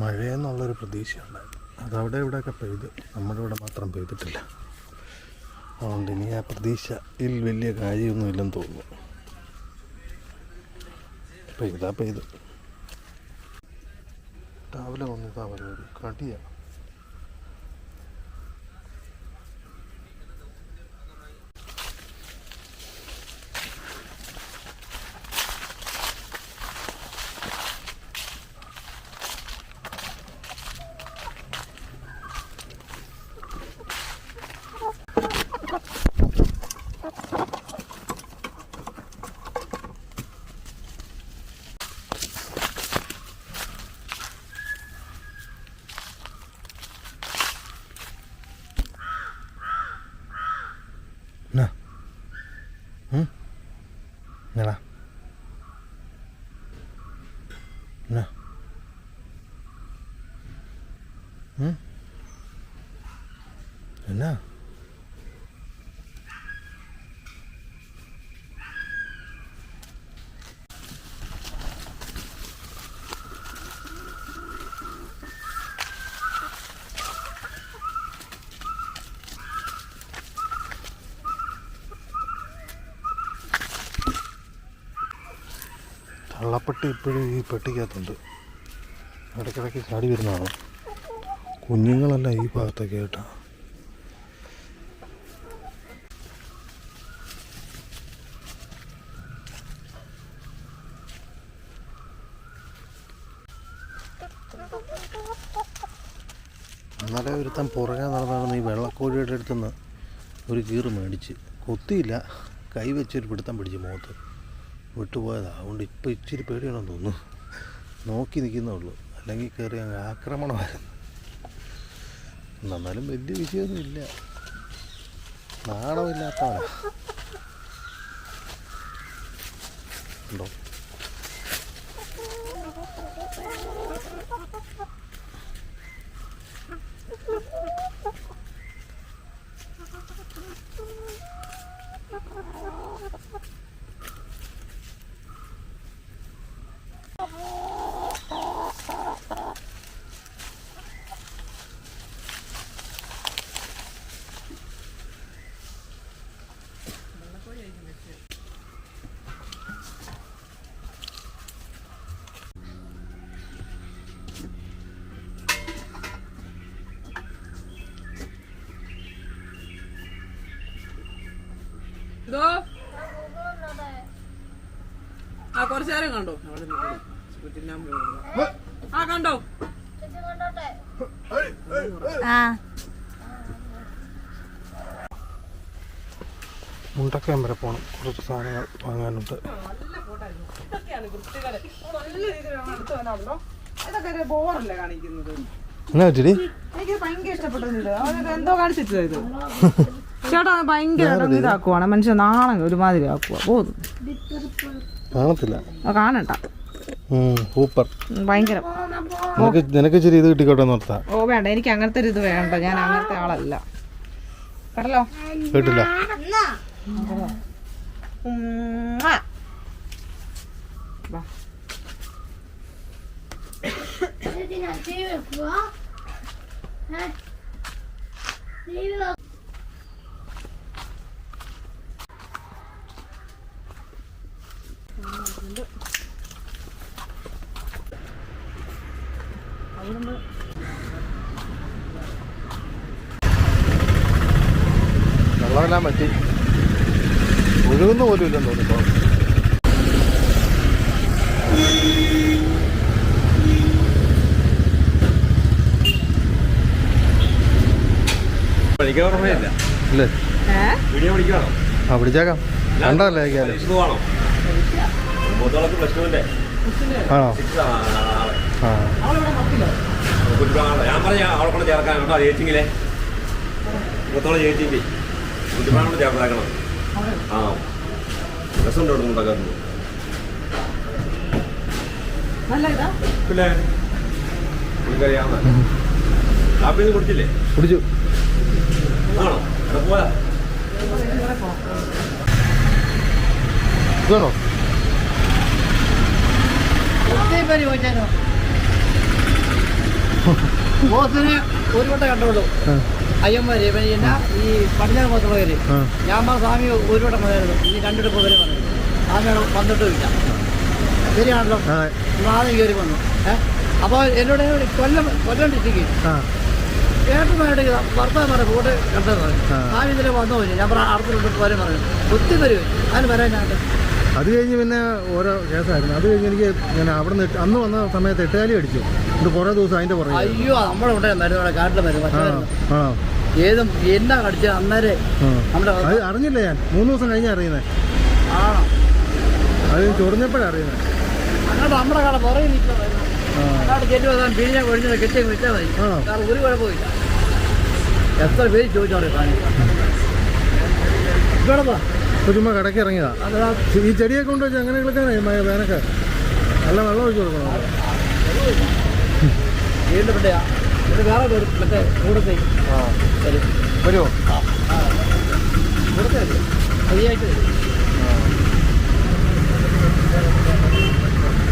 മഴയെന്നുള്ളൊരു പ്രതീക്ഷയുണ്ടായിരുന്നു. അതവിടെ ഇവിടെയൊക്കെ പെയ്തു. നമ്മുടെ ഇവിടെ മാത്രം പെയ്തിട്ടില്ല. അതുകൊണ്ട് ഇനി ആ പ്രതീക്ഷയിൽ വലിയ കാര്യമൊന്നുമില്ലെന്ന് തോന്നുന്നു. പെയ്താ പെയ്തു. രാവിലെ വന്നിതാ പരിപാടി കടിയാണ് എന്നാ ഉം? എന്നാടാ എന്നാ ഉം? എന്നാ തള്ളപ്പെട്ടി ഇപ്പോഴും ഈ പെട്ടിക്കകത്തുണ്ട്. ഇടയ്ക്കിടയ്ക്ക് ചാടി വരുന്നതാണ്. കുഞ്ഞുങ്ങളല്ല ഈ ഭാഗത്തൊക്കെ ആയിട്ടാണ് ഇന്നലെ ഒരുത്തൻ പുറകെ നടന്ന് നടന്ന് ഈ വെള്ളക്കോഴിയുടെ അടുത്തുനിന്ന് ഒരു കീറ് മേടിച്ച്. കൊത്തിയില്ല. കൈ വെച്ചൊരു പിടുത്തം പിടിച്ച് മുഖത്ത്. വിട്ടുപോയതാ. അതുകൊണ്ട് ഇപ്പോൾ ഇച്ചിരി പേടിയാണെന്ന് തോന്നുന്നു. നോക്കി നിൽക്കുന്നേ ഉള്ളൂ. അല്ലെങ്കിൽ കയറി അങ്ങ് ആക്രമണമായിരുന്നു. എന്നാലും വലിയ വിഷയമൊന്നും ഇല്ല. നാണമില്ലാത്തവനാ. ഉണ്ടോ ഇതോ ആ കുറച്ചു നേരം കണ്ടോ? അവിടെ ആ കണ്ടോ? മുണ്ടക്കയം വരെ പോകണം കുറച്ച് സാധനങ്ങൾ വാങ്ങാനുണ്ട്. എന്നാ വെച്ചിടി എനിക്ക് ഭയങ്കര ഇഷ്ടപ്പെട്ടിട്ടുണ്ട് അതൊക്കെ എന്തോ കാണിച്ചിട്ട് ഇത്? ചേട്ടാ ഭയങ്കര ഇതാക്കുവാണ്. മനുഷ്യൻ നാണം ഒരുമാതിരി ആക്കുവാ. പോകുന്നു കാണത്തില്ല. കാണണ്ട. സൂപ്പർ. ഭയങ്കര. നിനക്ക് നിനക്ക് ഇച്ചിരി ഇത് കിട്ടിക്കോട്ടെ എന്ന് ഓർത്താ. ഓ വേണ്ട എനിക്ക് അങ്ങനത്തെ ഒരു ഇത് വേണ്ട. ഞാൻ അങ്ങനത്തെ ആളല്ല. കേട്ടല്ലോ? കേട്ടില്ല. വെള്ളമെല്ലാം പറ്റി. ഒഴുകുന്ന പോലും ഇല്ലെന്ന് തോന്നുന്നു. പിടിച്ചേക്കാം. കണ്ടല്ലേ ആണോ? ആ. ഞാൻ പറഞ്ഞ അവളെ കൊണ്ട് ചേർക്കാൻ കേട്ടോ ചേച്ചിങ്ങിലെ മൂത്തോളം ചേച്ചിന്റെ കുട്ടിപ്പാണോട് ചേർത്താക്കണം ആ. രസമുണ്ട് നല്ല ഇതാ പിന്നെ? പുള്ളിക്കറിയാവുന്ന. കാപ്പി ഒന്നും കുടിച്ചില്ലേ? കുടിച്ചു. ആണോ? ബോസിനെ ഒരു വട്ടം കണ്ടോളൂ അയ്യന്മാര് ഈ പടിഞ്ഞാറ് ആ. ഞാൻ പറഞ്ഞ സ്വാമി ഒരു വട്ടം വന്നായിരുന്നു ഈ രണ്ടിട്ട് പോകരെ വന്നത് സ്വാമിയോട് വന്നിട്ടുമില്ല ശരിയാണല്ലോ നാളെ കയറി വന്നു ഏഹ് അപ്പോൾ എന്നോട് കൊല്ലം കൊല്ലം കൊല്ലണ്ടിരിക്കും ആ, ഏട്ടനായിട്ട് ഭർത്താവ് കൂടെ കണ്ടത് ആ. സ്വാമി ഇതിലെ വന്നു പോയി ഞാൻ പറഞ്ഞ അടുത്തുണ്ട് പോരെ പറഞ്ഞു ഒത്തിരി വരും അതിന് അത് കഴിഞ്ഞ് പിന്നെ ഓരോ കേസായിരുന്നു. അത് കഴിഞ്ഞ് എനിക്ക് ഞാൻ അവിടെ നിന്ന് അന്ന് വന്ന സമയത്ത് എട്ടുകാലി അടിച്ചു. ഇത് കുറേ ദിവസം അതിന്റെ പുറകെ. അയ്യോ നമ്മുടെ ഇവിടെ മരുന്ന് കാട്ടിലെ മരുന്ന് ആ ഏതും എന്നാ കടിച്ച അന്നേരെ. നമ്മുടെ അത് അറിഞ്ഞില്ല ഞാൻ. മൂന്ന് ദിവസം കഴിഞ്ഞ അറിയുന്നത് ആണോ അത് ചൊറിഞ്ഞപ്പോഴാണ് അറിയുന്നത് അങ്ങോട്ട് നമ്മുടെ കട പുറകെ നിൽക്കുന്നത് ആ. അങ്ങോട്ട് കയറ്റി വന്നാൽ പിഴിഞ്ഞാൽ കൊഴിഞ്ഞത് കെട്ടി വെച്ചാൽ മതി. കാരണം ഒരു കുഴപ്പമില്ല എത്ര പേര് ചോദിച്ചോളൂ കാണിക്കാം ഇവിടെ ചുമ്മാ കടയ്ക്ക് ഇറങ്ങിയതാ. അതാ ഈ ചെടിയൊക്കെ കൊണ്ട് വെച്ച് അങ്ങനെ കളിക്കാനായി വേനൊക്കെ നല്ല വെള്ളം ഒഴിച്ചു കൊടുക്കണം. കൂടത്തെ. ആ. വരും ആ. കൂടത്തെ വരും ഫ്രീയായിട്ട് വരും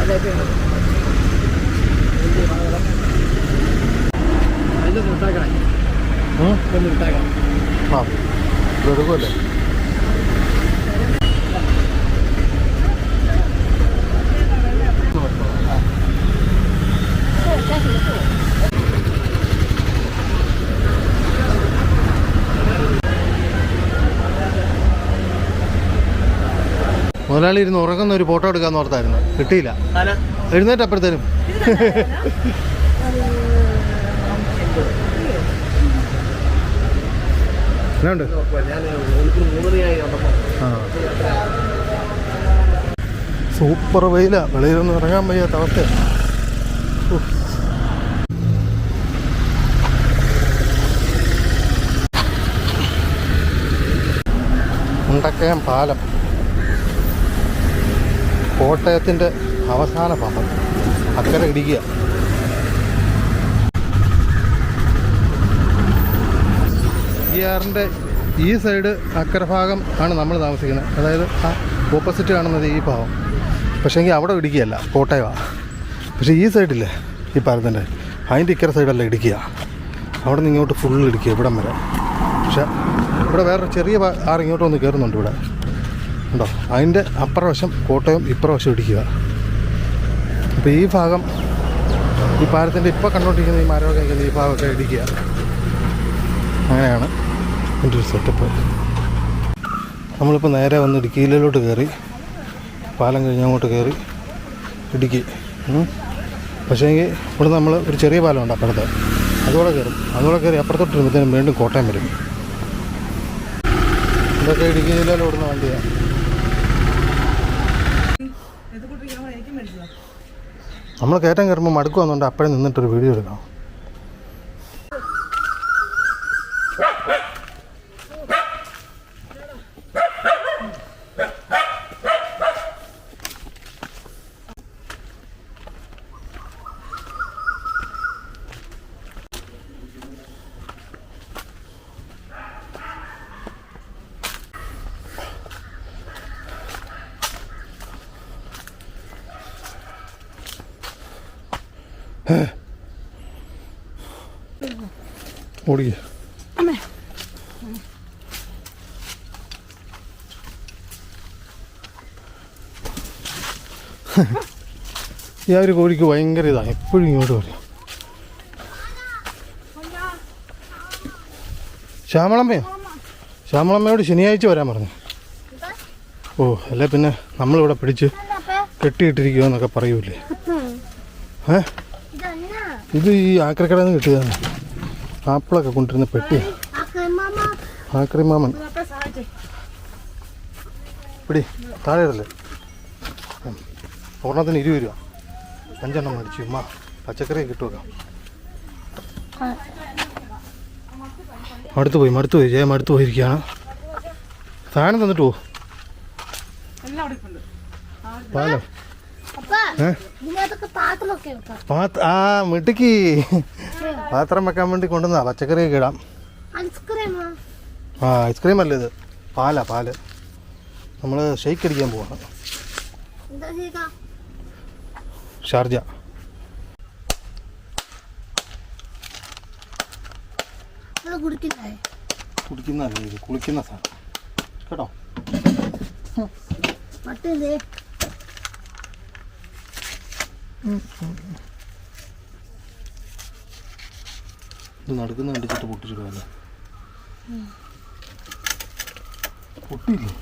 അതൊക്കെ ഇതൊക്കെ വിട്ടാക്കണേ ഇതൊന്ന് വിട്ടാക്കണം ആ ഇത് എടുക്കുമല്ലേ മുതലാളി ഇരുന്ന് ഉറങ്ങുന്ന ഒരു ഫോട്ടോ എടുക്കാന്ന് ഓർത്തായിരുന്നു. കിട്ടിയില്ല. എഴുന്നേറ്റ് അപ്പോഴത്തേനും എന്നാണ്ട് ആ. സൂപ്പർ വെയില. വെളിയിലൊന്നും ഇറങ്ങാൻ വയ്യാത്ത അവസ്ഥ മുണ്ടക്കയം പാലം. കോട്ടയത്തിന്റെ അവസാന ഭാഗം അക്കരെ ഇടിക്കുക ഈ ആറിന്റെ ഈ സൈഡ് അക്കരെ ഭാഗം ആണ് നമ്മൾ താമസിക്കുന്നത്. അതായത് ആ ഓപ്പോസിറ്റ് കാണുന്നത് ഈ ഭാഗം. പക്ഷേങ്കിൽ അവിടെ ഇടുക്കിയല്ല കോട്ടയമാണ് പക്ഷേ ഈ സൈഡില്ലേ ഈ പാലത്തിന്റെ. അതിന്റെ ഇക്കര സൈഡല്ല ഇടുക്കിയ അവിടെ നിന്ന് ഇങ്ങോട്ട് ഫുള്ള് ഇടുക്കിയ ഇവിടം വരെ. പക്ഷേ ഇവിടെ വേറെ ചെറിയ ആറിങ്ങോട്ട് വന്ന് കയറുന്നുണ്ട് ഇവിടെ. ഉണ്ടോ? അതിന്റെ അപ്പുറവശം കോട്ടയം ഇപ്പുറവശം ഇടിക്കുക. അപ്പോൾ ഈ ഭാഗം ഈ പാലത്തിന്റെ ഇപ്പോൾ കണ്ടുകൊണ്ടിരിക്കുന്ന ഈ മരമൊക്കെ നിൽക്കുന്ന ഈ ഭാഗമൊക്കെ ഇടിക്കുക. അങ്ങനെയാണ് എന്റെ ഒരു സെറ്റപ്പ് നമ്മളിപ്പോൾ നേരെ വന്ന് ഇടുക്കിയിലോട്ട് കയറി പാലം കഴിഞ്ഞ് അങ്ങോട്ട് കയറി ഇടുക്കി. പക്ഷേ എങ്കിൽ ഇവിടെ നമ്മൾ ഒരു ചെറിയ പാലമുണ്ട് അപ്പുറത്ത്. അതുകൂടെ കയറും. അതുകൂടെ കയറി അപ്പുറത്തോട്ട് വരുമ്പോഴത്തേനും വീണ്ടും കോട്ടയം വരും. ഇതൊക്കെ ഇടുക്കി ജില്ലയിൽ ഓടുന്ന വണ്ടിയാണ്. നമ്മൾ കയറ്റം കയറുമ്പോൾ മടുക്ക് വന്നുകൊണ്ട് അപ്പോഴേ നിന്നിട്ടൊരു വീഡിയോ എടുക്കണം. ഓടിക്കുക ഈ ആ ഒരു കോഴിക്ക് ഭയങ്കര ഇതാണ് എപ്പോഴും ഇങ്ങോട്ട് വരും. ശ്യാമളമ്മയോ? ശ്യാമളമ്മയോട് ശനിയാഴ്ച വരാൻ പറഞ്ഞു. ഓ അല്ല പിന്നെ നമ്മളിവിടെ പിടിച്ച് കെട്ടിയിട്ടിരിക്കുക എന്നൊക്കെ പറയൂലേ ഏ? ഇത് ഈ ആക്രിക്കടയിൽ നിന്ന് കിട്ടിയതാണ്. ആപ്പിളൊക്കെ കൊണ്ടിരുന്ന പെട്ടി ആക്രി മാമൻ. പിടി താഴെ ഇടല്ലേ. ഒരെണ്ണത്തിന് ഇരുപത് രൂപ. അഞ്ചെണ്ണം മേടിച്ചു ഉമ്മ പച്ചക്കറി കിട്ടുക മടുത്തു പോയി മടുത്തു പോയി ജയ മടുത്തു പോയിരിക്കുകയാണ് സാധനം തന്നിട്ട് പോ. എല്ലാം അവിടെ ഇരിപ്പുണ്ട്. പാലോ? ആ മിടുക്കി. പാത്രം വെക്കാൻ വേണ്ടി കൊണ്ടുവന്നാ പച്ചക്കറിയൊക്കെ ഇടാം. ഐസ്ക്രീമാ? ആ ഐസ്ക്രീം അല്ല ഇത്? പാലാ പാൽ. നമ്മൾ ഷെയ്ക്ക് അടിക്കാൻ പോവാണ്. ഷാർജ. കുടിക്കുന്നതല്ല ഇത്? കുളിക്കുന്ന സാധനം. കേട്ടോ? ഇത് നടക്കുന്ന കണ്ടിച്ചിട്ട് പൊട്ടിച്ചിടുവല്ലേ പൊട്ടിയില്ലേ?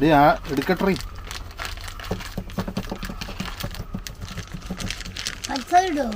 ഡേ ആ എടുക്കട്ടെ. പഞ്ചസാര ഇടോ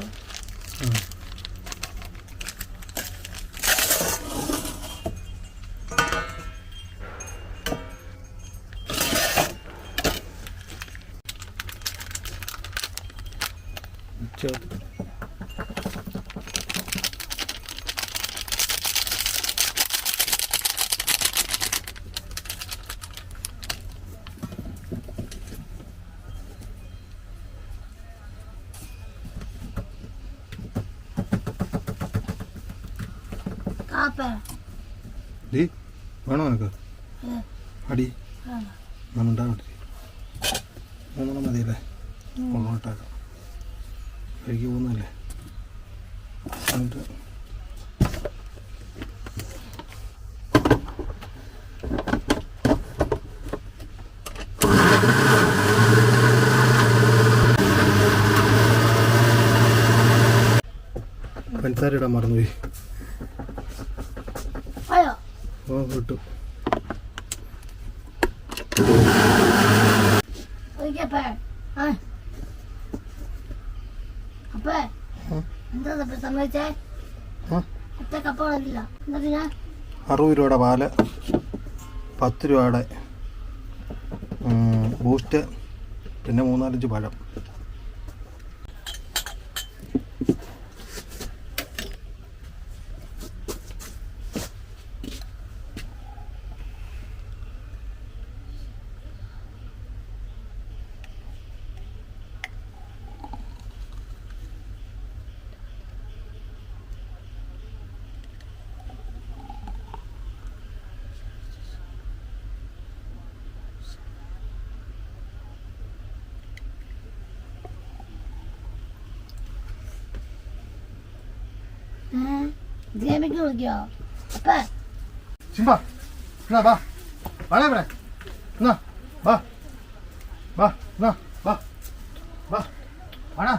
കാപ്പ ഡേ വേണോ നിനക്ക്? അടി. വേണ്ട. നമ്മണ്ടാ മതി മൂന്നെണ്ണം മതിയല്ലേ? ഒന്നും ഇട്ടാക്കാം കഴിക്ക് പോകുന്നല്ലേ എന്നിട്ട് പഞ്ചസാര ഇടാൻ മറന്നുപോയി അയ്യോ ഓ വിട്ടു ഒരിക്കപ്പേ ആ അപ്പേ ഉം. എന്താ അപ്പേ സംഭവിച്ചേ ആ? ഒറ്റ കപ്പ വന്നില്ല എന്നിട്ട് ഞാൻ അറുപത് രൂപയുടെ പാൽ പത്ത് രൂപയുടെ ബൂസ്റ്റ് പിന്നെ മൂന്നാലഞ്ച് പഴം. ജേമിക്ക് വിളിക്കോ? അപ്പേ. ചിമ്പ എന്നാ വാ. വാടാ ഇവിടെ. എന്നാ വാ. വാ എന്നാ വാ. വാ. വാടാ.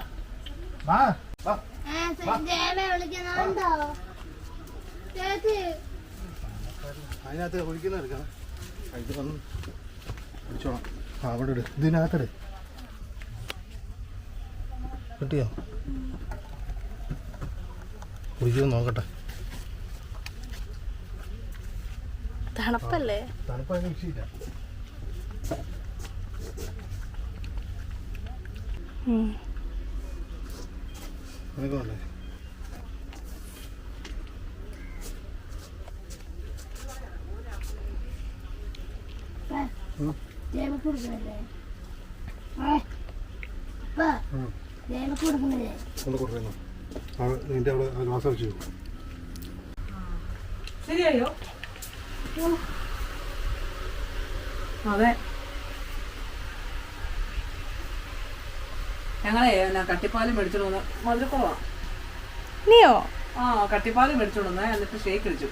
വാ വാ. അതിനകത്ത് ഒഴിക്കുന്ന എടുക്കണം. ഇത് വന്ന് അടിച്ചോളാം ആ അവിടെ ഇട്. ഇതിനകത്തിട് കിട്ടിയോ? കുടിക്കുമെന്ന് നോക്കട്ടെ. തണുപ്പല്ലേ? തണുപ്പായ വിഷയമില്ല നിനക്ക് വേണ്ടേ? ജേമിക്ക് കൊടുക്കുന്നില്ലേ കൊടുക്കുന്നു നിന്റെ അവിടെ ഗ്ലാസ് വെച്ചു ശരിയായോ? അതെ. ഞങ്ങളെ ഞാൻ കട്ടിപ്പാൽ മേടിച്ചോണ്ട് വന്ന മധുരക്കുറവാ. നീയോ? ആ കട്ടിപ്പാൽ മേടിച്ചോണ്ട് വന്നേ എന്നിട്ട് ഷേക്ക് അടിച്ചു.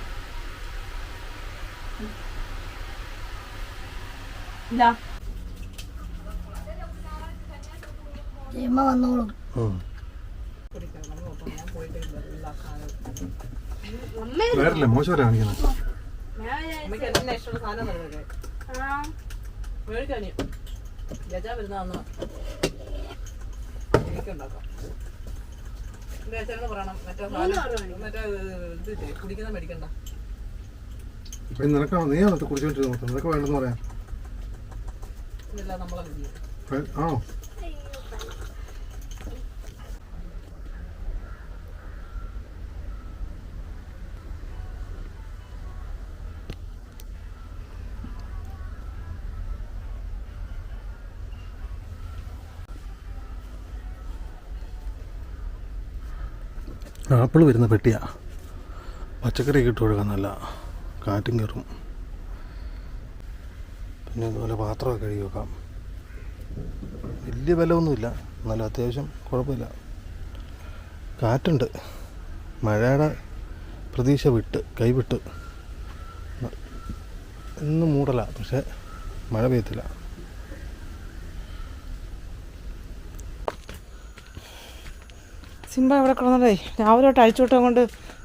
ഇല്ല വന്നോളും. വേറില്ല മോശമല്ല കാണിക്കുന്നത് അമ്മയ്ക്ക് നീ ഇഷ്ടമുള്ള സാധനം നിനക്ക് വേണ്ടെന്ന് ഗജാ വരുന്ന എനിക്കുണ്ടാക്കാം എന്റെ അച്ഛനോട് പറയണം മറ്റേ സാധനം മറ്റേ ഇത് കുടിക്കുന്ന മേടിക്കണ്ട ഇപ്പൊ നിനക്കാണോ നീ എന്നിട്ട് കുടിച്ചോണ്ടിരുന്നത് മൊത്തം നിനക്ക് വേണ്ടെന്ന് പറയാം ഇതെല്ലാം നമ്മളെ വിധി ഏ, ആണോ ആപ്പിൾ വരുന്ന പെട്ടിയാ. പച്ചക്കറി ഇട്ട് കൊടുക്കാൻ നല്ല കാറ്റും കയറും. പിന്നെ ഇതുപോലെ പാത്രമൊക്കെ കഴുകി വെക്കാം. വലിയ ബലമൊന്നുമില്ല. എന്നാലും അത്യാവശ്യം കുഴപ്പമില്ല. കാറ്റുണ്ട്. മഴയുടെ പ്രതീക്ഷ വിട്ട് കൈവിട്ട്. ഇന്ന് മൂടല. പക്ഷേ മഴ പെയ്യത്തില്ല. സിംബ ഇവിടെ കിടന്നതേ രാവിലെ തൊട്ട് അഴിച്ചുവിട്ടത് കൊണ്ട്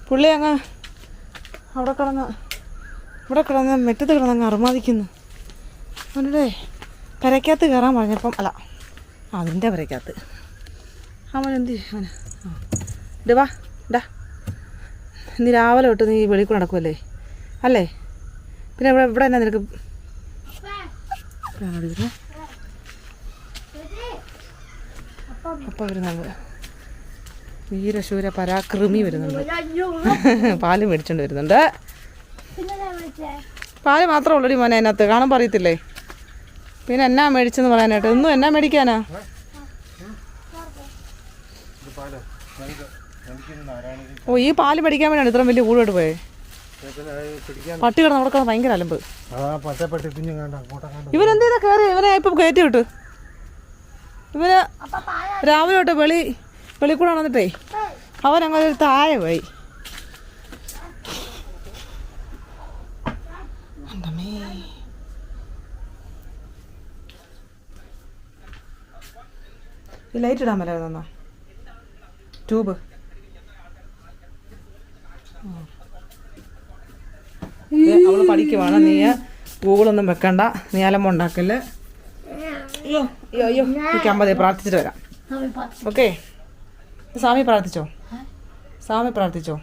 പുള്ളി അങ്ങ് അവിടെ കിടന്ന് ഇവിടെ കിടന്ന് മെറ്റത്ത് കിടന്ന് അങ്ങ് അറുമാദിക്കുന്നു അവനോടേ കരയ്ക്കകത്ത് കയറാൻ പറഞ്ഞപ്പം അല്ല അതിന്റെ കരയ്ക്കകത്ത് അവൻ എന്ത്? അവന് ഇത് വാ ഡാ നീ രാവിലെ തൊട്ട് നീ വെളിക്കൂടെ നടക്കുമല്ലേ അല്ലേ? പിന്നെ ഇവിടെ ഇവിടെ എന്നാ നിനക്ക്? ഇവിടെയാണോ ഇരുന്നത്? വീരശൂര പരാക്രമി വരുന്നുണ്ട്. പാൽ മേടിച്ചോണ്ട് വരുന്നുണ്ട്. പാൽ മാത്രമേ ഉള്ളൂ മോനെ അതിനകത്ത്. കാണാൻ പറയത്തില്ലേ? പിന്നെ എന്നാ മേടിച്ചെന്ന് പറയാനായിട്ട്? ഒന്നും എന്നാ മേടിക്കാനാ? ഓ ഈ പാൽ പഠിക്കാൻ വേണ്ടിയാണ് ഇത്രയും വലിയ കൂടോട്ട് പോയേ പട്ടി കിടന്ന് അവിടെ ഭയങ്കര അലമ്പ്. ആ കേറി ഇവരെ ഇവനെ ഇപ്പം കയറ്റി വിട്ടു. അപ്പൊ രാവിലെ തൊട്ട് വെളി വെളി കൂടെ വന്നിട്ടേ അവൻ അങ്ങനെ ഒരു താഴെ പോയി. ഈ ലൈറ്റ് ഇടാൻ മേലായിരുന്നോ ട്യൂബ് അവൾ പഠിക്കുവാണ്. നീ ഗൂഗിളൊന്നും വെക്കണ്ട. നീ അലമ്പ ഉണ്ടാക്കല്ലേ? അയ്യോ അയ്യോ അയ്യോ. എനിക്ക് അമ്പതേ പ്രാർത്ഥിച്ചിട്ട് വരാം. ഓക്കെ സ്വാമി പ്രാർത്ഥിച്ചോ? സ്വാമി പ്രാർത്ഥിച്ചോ?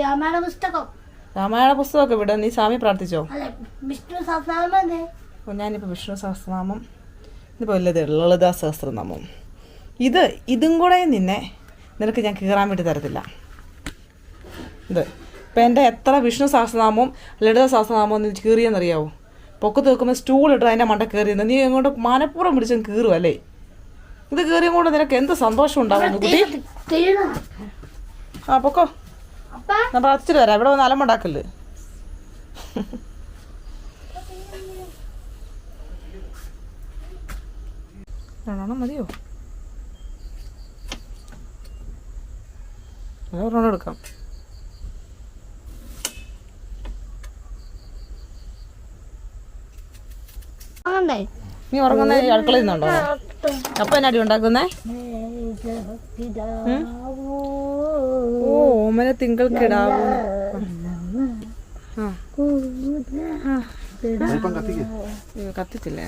രാമായണ പുസ്തകം. രാമായണ പുസ്തകമൊക്കെ വിട. നീ സ്വാമി പ്രാർത്ഥിച്ചോ? വിഷ്ണു സഹസ്രനാമം ഞാനിപ്പോൾ വിഷ്ണു സഹസ്രനാമം. ഇതിപ്പോൾ ലളിത ലളിതാ സഹസ്രനാമം. ഇത് ഇതും കൂടെ നിന്നെ നിനക്ക് ഞാൻ കീറാൻ വേണ്ടി തരത്തില്ല. ഇത് ഇപ്പം എന്റെ എത്ര വിഷ്ണു സഹസ്രനാമവും ലളിത സഹസ്രനാമവും നീ കീറിയെന്നറിയാവോ? പൊക്കത്ത് വെക്കുമ്പോൾ സ്റ്റൂൾ ഇട്ട് അതിന്റെ മണ്ട കയറിയെന്ന് നീ എങ്ങോട്ട് മനപ്പൂർവം പിടിച്ചും കീറും അല്ലേ? ഇത് കീറിയും കൊണ്ട് നിനക്ക് എന്ത് സന്തോഷം ഉണ്ടാവുന്നു കുട്ടി? ആ പൊക്കോ. അപ്പ? ഞാൻ പ്രാർത്ഥിച്ചിട്ട് വരാം. ഇവിടെ വന്ന് അലമുണ്ടാക്കൽ രണ്ടെണ്ണം മതിയോ? ഒരെണ്ണം എടുക്കാം. നീ ഉറങ്ങുന്ന അടുക്കളയിൽ നിന്നുണ്ടോ? അപ്പൊ എന്നാടി ഉണ്ടാക്കുന്നേ? ഓ ഓമന തിങ്കൾ കിടാവൂ. കത്തിച്ചില്ല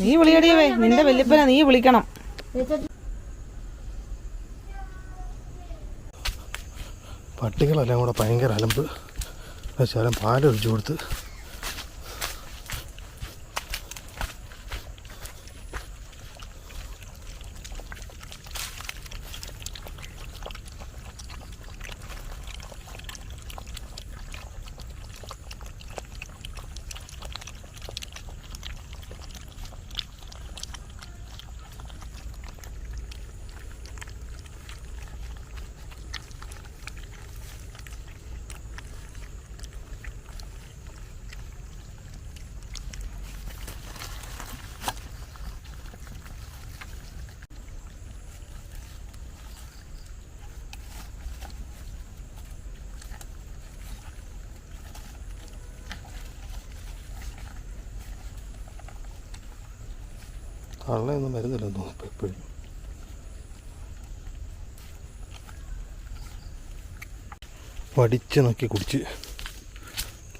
നീ വിളിയടിയവേ. നിന്റെ വല്യപ്പന നീ വിളിക്കണം. പട്ടികളെല്ലാം കൂടെ ഭയങ്കര അലമ്പ്. ശകലം പാലൊഴിച്ചു കൊടുത്ത് കള്ളയൊന്നും വരുന്നില്ലെന്ന് തോന്നുന്നു എപ്പോഴും. വടിച്ച് നോക്കി കുടിച്ച്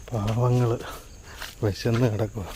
പാവങ്ങൾ വിശന്ന് കിടക്കുക